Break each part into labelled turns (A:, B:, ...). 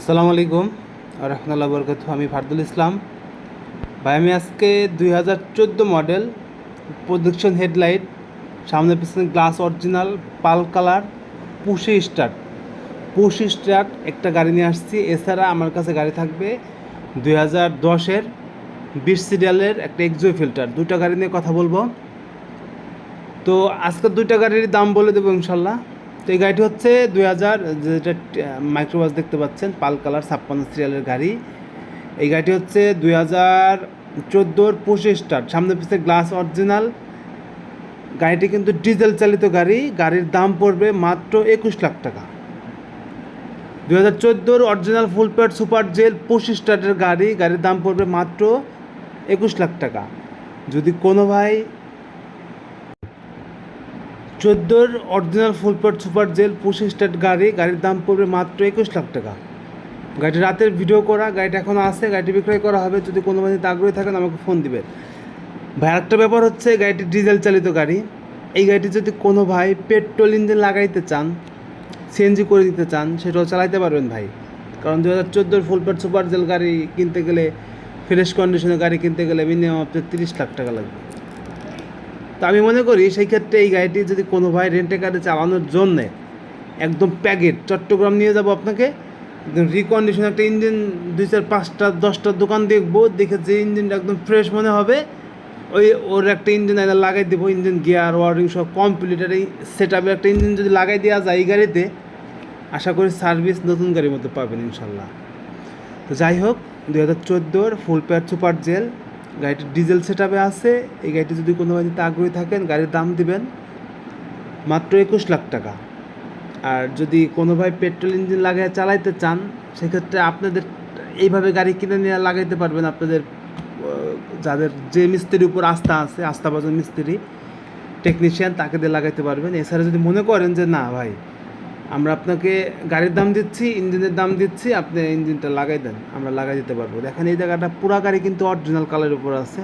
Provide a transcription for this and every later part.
A: আসসালামু আলাইকুম রহমতুল্লাহ বরকত আমি ফারদুল ইসলাম। ভাই, আমি আজকে দুই হাজার চোদ্দ মডেল প্রোডাকশন হেডলাইট, সামনে পিছনে গ্লাস অরিজিনাল, পাল colour, push start. Push start একটা গাড়ি নিয়ে আসছি। এছাড়া আমার কাছে গাড়ি থাকবে দুই হাজার দশের বিশ সিরিয়ালের একটা এক্সো ফিল্টার দুটো গাড়ি নিয়ে কথা বলব। তো আজকে দুইটা গাড়ির দাম বলে দেবো ইনশাল্লাহ। তো এই গাড়িটি হচ্ছে দুই হাজার, যেটা মাইক্রোবাস দেখতে পাচ্ছেন, পাল কালার ছাপ্পান্ন সিরিয়ালের গাড়ি। এই গাড়িটি হচ্ছে দুই হাজার চোদ্দোর পঁচিশ স্টার্ট সামনে পিছনে গ্লাস অরিজিনাল গাড়িটি কিন্তু ডিজেল চালিত গাড়ি, গাড়ির দাম পড়বে মাত্র একুশ লাখ টাকা। দুই হাজার চোদ্দোর original full pad super gel পঁচিশ স্টার্টের গাড়ি, গাড়ির দাম পড়বে মাত্র একুশ লাখ টাকা। যদি কোনো ভাই চোদ্দোর original full pad super gel পঁচিশ স্টার্ট গাড়ি, গাড়ির দাম পড়বে মাত্র একুশ লাখ টাকা। গাড়িটি রাতের ভিডিও করা, গাড়িটা এখনও আছে, গাড়িটি বিক্রয় করা হবে, যদি কোনো বাড়িতে আগ্রহী থাকেন আমাকে ফোন দিবেন। ভাই, আরেকটা ব্যাপার হচ্ছে, গাড়িটি ডিজেল চালিত গাড়ি। এই গাড়িটি যদি কোনো ভাই পেট্রোল ইঞ্জিন লাগাইতে চান সিএনজি করে দিতে চান, সেটাও চালাইতে পারবেন ভাই। কারণ দু হাজার চোদ্দোর ফুল প্যাড সুপার জেল গাড়ি কিনতে গেলে ফ্রেশ কন্ডিশনের গাড়ি কিনতে গেলে মিনিমাম আপনার তিরিশ লাখ টাকা লাগবে। তো আমি মনে করি সেই ক্ষেত্রে এই গাড়িটি যদি কোনো ভাই রেন্টে গাড়ি চালানোর জন্যে একদম প্যাকেট চট্টগ্রাম নিয়ে যাব আপনাকে, একদম রিকন্ডিশন একটা ইঞ্জিন দুই চার পাঁচটা, দশটা দোকান দেখব, দেখে যে ইঞ্জিনটা একদম ফ্রেশ মনে হবে, ওই ওর একটা ইঞ্জিন এনে লাগাই দেবো ইঞ্জিন গিয়ার ওয়ারিং সব কমপ্লিট এই সেট আপের একটা ইঞ্জিন যদি লাগাই দেওয়া যায় এই গাড়িতে, আশা করি সার্ভিস নতুন গাড়ির মতো পাবেন ইনশাল্লাহ। তো যাই হোক দু হাজার চোদ্দোর ফুল প্যাড সুপার জেল গাড়িটি ডিজেল সেট আছে। এই গাড়িটি যদি কোনো বাড়িতে আগ্রহী থাকেন, গাড়ির দাম দিবেন মাত্র একুশ লাখ টাকা। আর যদি কোনো ভাই পেট্রোল ইঞ্জিন লাগাই চালাইতে চান, সেক্ষেত্রে আপনাদের এইভাবে গাড়ি কিনে নিয়ে লাগাইতে পারবেন আপনাদের যাদের যে মিস্ত্রির উপর আস্থা আছে আস্থা আস্থাভাজন মিস্ত্রি টেকনিশিয়ান তাকে দিয়ে লাগাইতে পারবেন। এছাড়া যদি মনে করেন যে না ভাই আমরা আপনাকে গাড়ির দাম দিচ্ছি, ইঞ্জিনের দাম দিচ্ছি, আপনি ইঞ্জিনটা লাগাই দেন, আমরা লাগাই দিতে পারব। দেখেন এই জায়গাটা পুরা গাড়ি কিন্তু অরিজিনাল কালারের উপর আছে।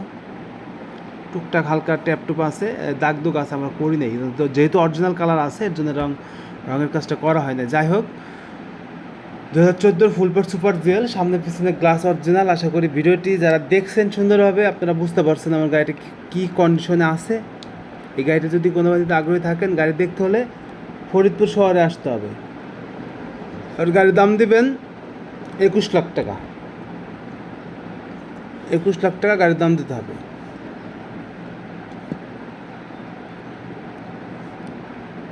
A: টুকটাক হালকা ট্যাপ টুপ আছে দাগ দুগ আছে, আমরা করি নাই। যেহেতু অরিজিনাল কালার আছে, এর জন্য রং, রঙের কাজটা করা হয় না যাই হোক দু হাজার চোদ্দোর ফুল পেট সুপার জেল সামনে পিছনে গ্লাস অরিজিনাল আশা করি ভিডিওটি যারা দেখছেন সুন্দরভাবে, আপনারা বুঝতে পারছেন আমার গাড়িটা কী কন্ডিশনে আছে। এই গাড়িটা যদি কোনো বাড়িতে আগ্রহী থাকেন, গাড়ি দেখতে হলে ফরিদপুর শহরে আসতে হবে। আর গাড়ির দাম দিবেন একুশ লাখ টাকা। একুশ লাখ টাকা গাড়ির দাম দিতে হবে।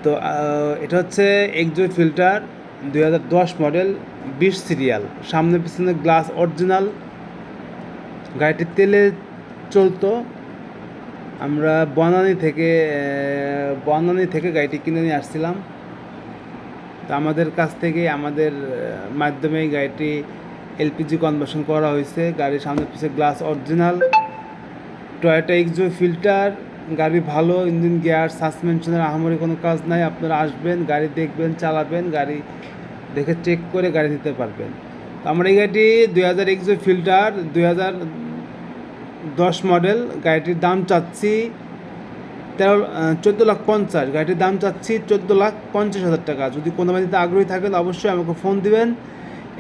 A: তো এটা হচ্ছে এক্সো ফিল্টার দুই দশ মডেল বিশ সিরিয়াল সামনে পিছনে গ্লাস অরিজিনাল গাড়িটি তেলে চলতো। আমরা বনানী থেকে বনানী থেকে গাড়িটি কিনে নিয়ে আসছিলাম। তো আমাদের কাছ থেকে আমাদের মাধ্যমে গাড়িটি এলপিজি কনভার্সন করা হয়েছে। গাড়ির সামনে পিছনে গ্লাস অরিজিনাল টয়োটা এক্সো ফিল্টার গাড়ি ভালো ইঞ্জিন গিয়ার সাসপেনশনের আহামরি কোনো কাজ নাই। আপনারা আসবেন, গাড়ি দেখবেন, চালাবেন, গাড়ি দেখে চেক করে গাড়ি নিতে পারবেন। তো আমরা এই গাড়িটি দুই হাজার এক্সো ফিল্টার দুই হাজার দশ মডেল, গাড়িটির দাম চাচ্ছি তেরো চোদ্দ লাখ পঞ্চাশ। গাড়িটির দাম চাচ্ছি চোদ্দ লাখ পঞ্চাশ হাজার টাকা। যদি কোনো বাড়িতে আগ্রহী থাকেন অবশ্যই আমাকে ফোন দিবেন।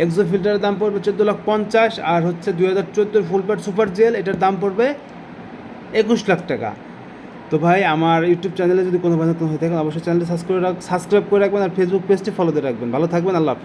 A: এক্সো ফিল্টারের দাম পড়বে চোদ্দ লাখ পঞ্চাশ আর হচ্ছে দুই হাজার চোদ্দোর ফুল প্যাড সুপার জেল, এটার দাম পড়বে একুশ লাখ টাকা। তো ভাই, আমার ইউটিউব চ্যানেলে যদি কোনো নতুন হয়ে থাকেন অবশ্যই চ্যানেলটি সাবস্ক্রাইব সাবস্ক্রাইব করে রাখবেন আর ফেসবুক পেজটি ফলো দিয়ে রাখবেন। ভালো থাকবেন, আল্লাহ হাফেজ।